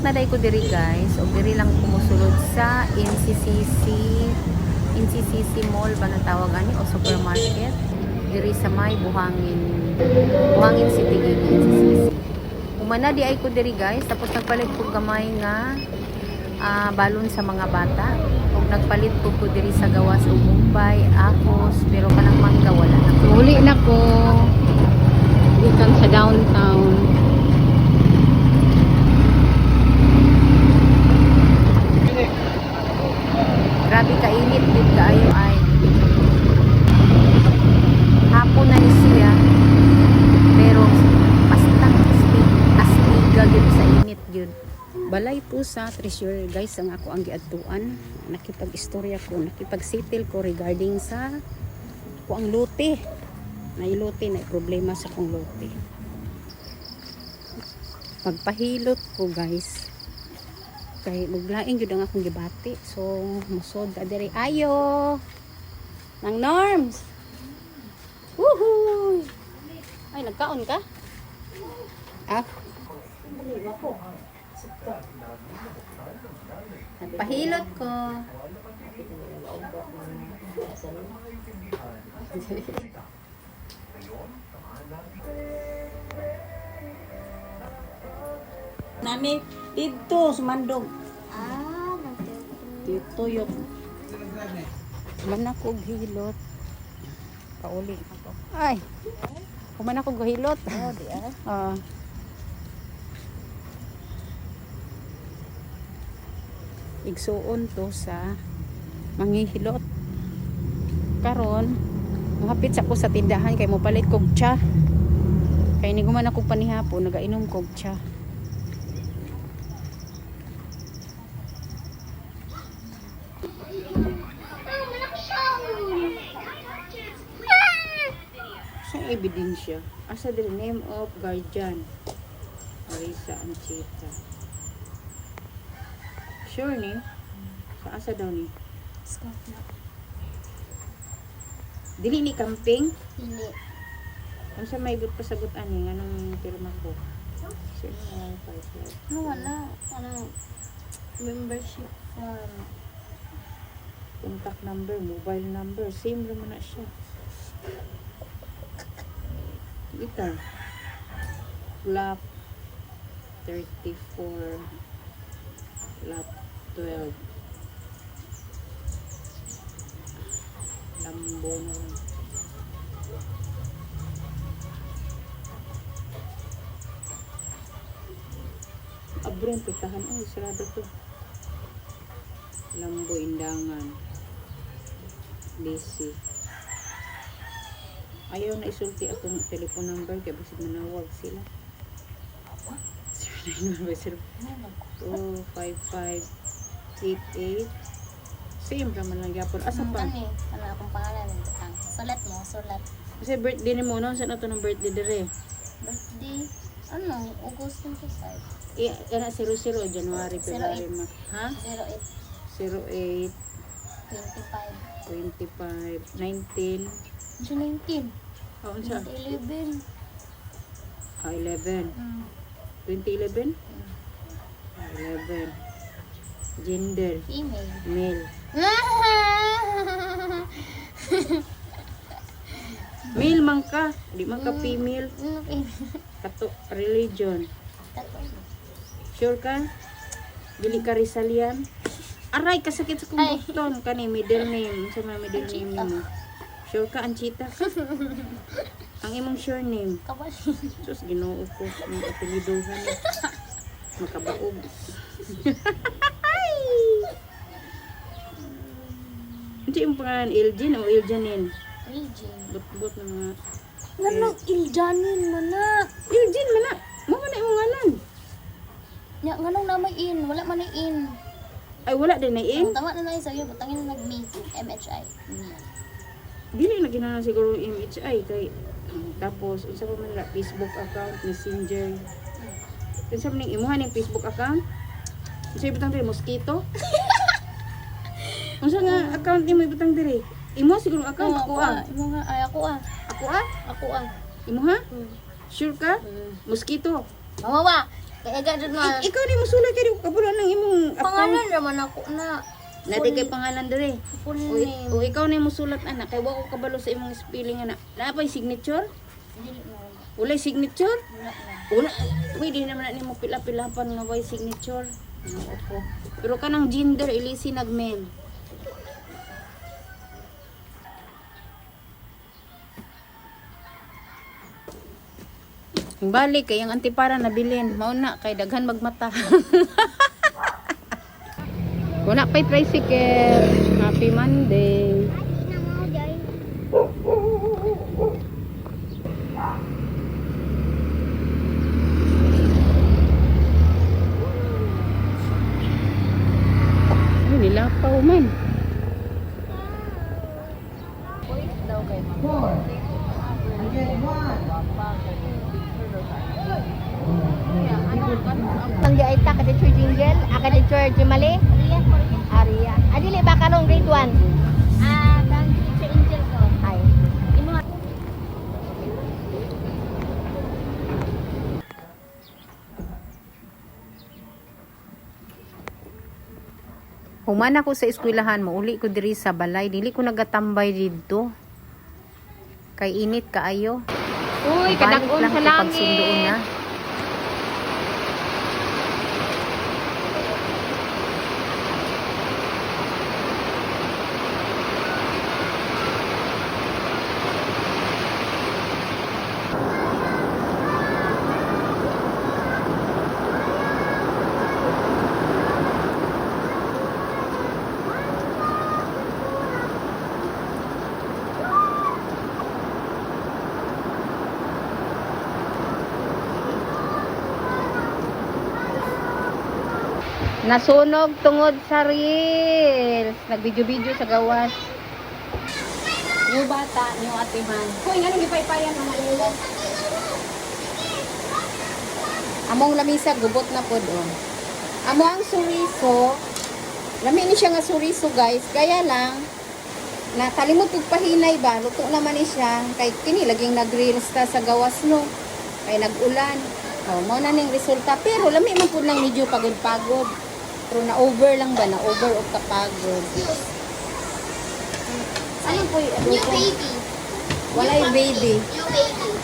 Naabot na ko diri guys. O diri lang kumusulod sa NCCC NCCC Mall ba na tawag ani o supermarket. Diri sa may Buhangin Buhangin City gini NCCC. Umana di ay ko diri guys. Tapos nagpalit ko gamay nga ah, balon sa mga bata. Ug nagpalit ko ko diri sa gawas ug umpay, akos, pero kanang mangga wala na. Uli na ko. Ikan sa downtown. Grabe kainit din kaayo ay. Hapon na siya. Pero pastang astig, astiga gyud sa init gyud. Balay po sa treasure guys ang ako ang giadtuan. Nakipag-istorya ko, nakipag-settle ko regarding sa ko ang lote. Na ilote na problema sa kong lote. Pagpahilot ko guys, kay muglaing gyud ang akong gibati so musod ka diri ayo nang norms Woohoo! Ay, nagkaon ka? Ah? Nagpahilot ko. Nani, dito, sumandog. Ah, nanti. Dito yun. Kuman ako og hilot. Pauli ako. Ay. Kuman ako hilot. Oh, di ah. Ah. igsuon to sa manghihilot. Karon, mahapit sa ko sa tindahan kay mo palit kog tsa. Kay ni guman ako panihapon nagainom kog tsa. Ebidensya, asa the name of guardian. Marisa Anchita. Sure ni? Sa asa daw ni? Dili ni camping? Hindi. Ano sa may pasagot ani nganong pirma ko? Five. Ano wala? Ano? Membership form. contact number, mobile number, same naman na siya. Ito. Block 34 Lot 12 Lambo na lang. Abron, pitahan. Ay, sarado to. Lambo, Indangan. DC. Ayaw na isulti akong telephone number kaya basit manawag sila. 25588 Same ka man lang yapon. Asa pa? Ano eh? Ano akong pangalan? Ang sulat mo, sulat. Kasi birthday ni mo, no? Saan na to ng birthday dire? Birthday? Ano? August 25. I, ano, 00, January, February, ma. Ha? 08. 08, 25. 25, 19, June 19. oh, unsa? 11. Ah, 11. Mm. 2011? Ah, 11. Gender, Female. male. Male man ka, di man ka female. Okay. Kato, religion. Tato. Sure ka? Dili ka Rizalian? Aray, kasakit sa kong bukton. Kani, middle name. Sa mga middle name Anchita. Sure ka, Anchita? Ang imong sure name. Kapal. Sus, ginoo ko. Ang apeliduhan. Makabaog. Ano yung pangalan? Iljin o Iljanin? Region. Bot-bot na mga... Nanong iljanin mo na. Iljin, mana? Mo man na imong ngalan. Ya, nganong na may in. Wala man in. Ay, wala din na in. Tama na lang sa'yo. Butangin na nag-me. MHI. Dili na ginana siguro MHI kay tapos unsa pa man Facebook account, Messenger. Unsa man ning imuha ning Facebook account? Unsa ibutang diri mosquito? Unsa nga account nimo ibutang diri? Imo siguro account ako ah. Imo nga. Ay, ako ah. Ako ah. Ako ah. Imo ha? Hmm. Sure ka? Hmm. Mosquito. Mamawa. Kaya gadod na. Ik- ikaw ni musulat kay kabalo ng imong Pangalan naman ako na. Nati kay pangalan dire. Full O, name. o ikaw ni musulat ana kay wa ko kabalo sa imong spelling ana. Napay signature? Na. Wala signature? Wala na. Pwede naman na nimo pila-pilapan nga way signature. Ano, Opo. Pero kanang gender ilisi nag-mail. Balik kay ang antipara nabilin. Mauna kay daghan magmata. Wala pa'y tricycle. Happy Monday. Ay, nilapaw man. Ang di aita ka teacher jingle, aka teacher Jimali, Aria. Adili ba karong grade 1? Ah, dan sa angel ko. Ay. Imo Human ako sa eskwelahan, mauli ko diri sa balay, dili ko nagatambay dito. Kay init kaayo. Uy, lang sa langit. na. Nasunog tungod sa reels. Nagbidyo-bidyo sa gawas. Yung bata, yung atiman. Kuy, nga nang gipaypayan ang mga Among lamisa gubot na pod oh. Amo ang suriso. Lami ni siya nga suriso guys. Kaya lang nakalimot og pahinay ba. Luto naman ni siya. Kay kini laging nag-reels ta sa gawas no. Kay nag-ulan. Oh, mao na ning resulta. Pero lami man pud lang medyo pagod-pagod. Pero na over lang ba na over og kapagod. Ano po yung New baby. Walay baby. New baby.